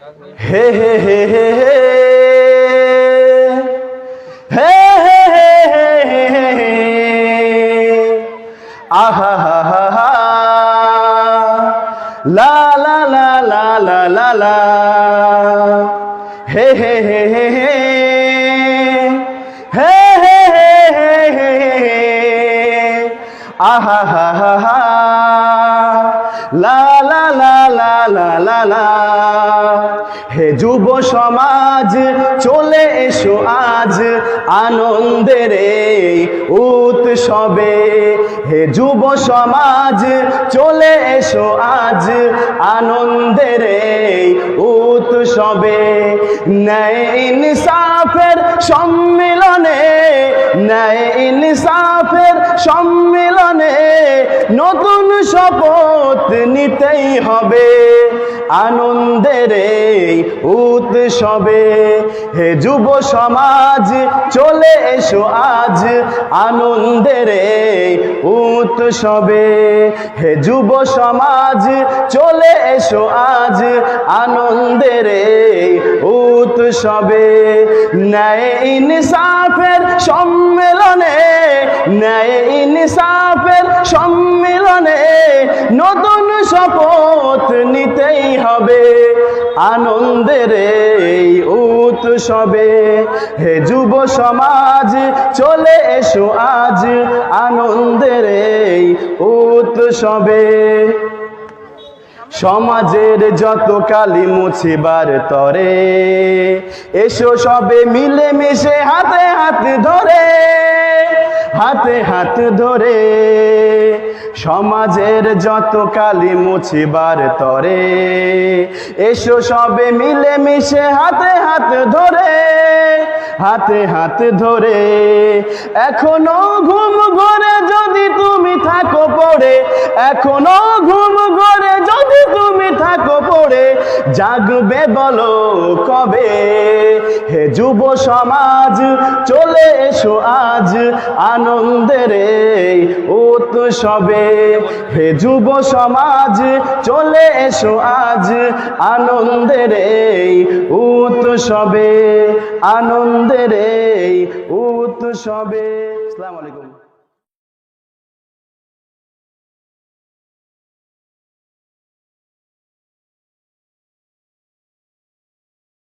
হে হে হে হে হে হে হে হে হে আহা হা হা হা লা লা লা লা লা লা লা হে হে হে হে হে হে হে হে হে আহা হা হা হা লা লা লা লা লা লা লা। হে যুব সমাজ, চলে এসো আজ আনন্দের উৎসবে। হে যুব সমাজ, চলে এসো আজ আনন্দের উৎসবে ন্যায় ইনসাফের সম্মিলনে ন্যায় ইনসাফের সম্মিলনে নতুন শপথ নিতেই হবে আনন্দের উৎসবে। হে যুব সমাজ, চলে এসো আজ আনন্দের উৎসবে। হে যুব সমাজ, চলে এসো আজ আনন্দের উৎসবে। ন্যায় ইনসাফের সম্মেলনে, ন্যায় ইনসাফের সম্মেলনে নতুন শপথ নিতেই হবে আনন্দের উৎসবে। হে যুব সমাজ, চলে এসো আজ আনন্দের উৎসবে। সমাজের যত কালি মুছিবার তরে, এসো সবে মিলে মিশে হাতে হাত ধরে, হাতে হাত ধরে। সমাজের যত কালি মুছিবার তরে, এসো সবে মিলে মিশে হাতে হাত ধরে, হাতে হাত ধরে। এখনও ঘুম ঘরে যদি তুমি থাকো পড়ে, এখনও ঘুম ঘরে থাকো পড়ে, জাগবে বলো কবে? হে যুব সমাজ, চলে এসো আজ আনন্দের উৎসবে। হে যুব সমাজ, চলে এসো আজ আনন্দের উৎসবে। আনন্দের উৎসবে। আসসালামু আলাইকুম।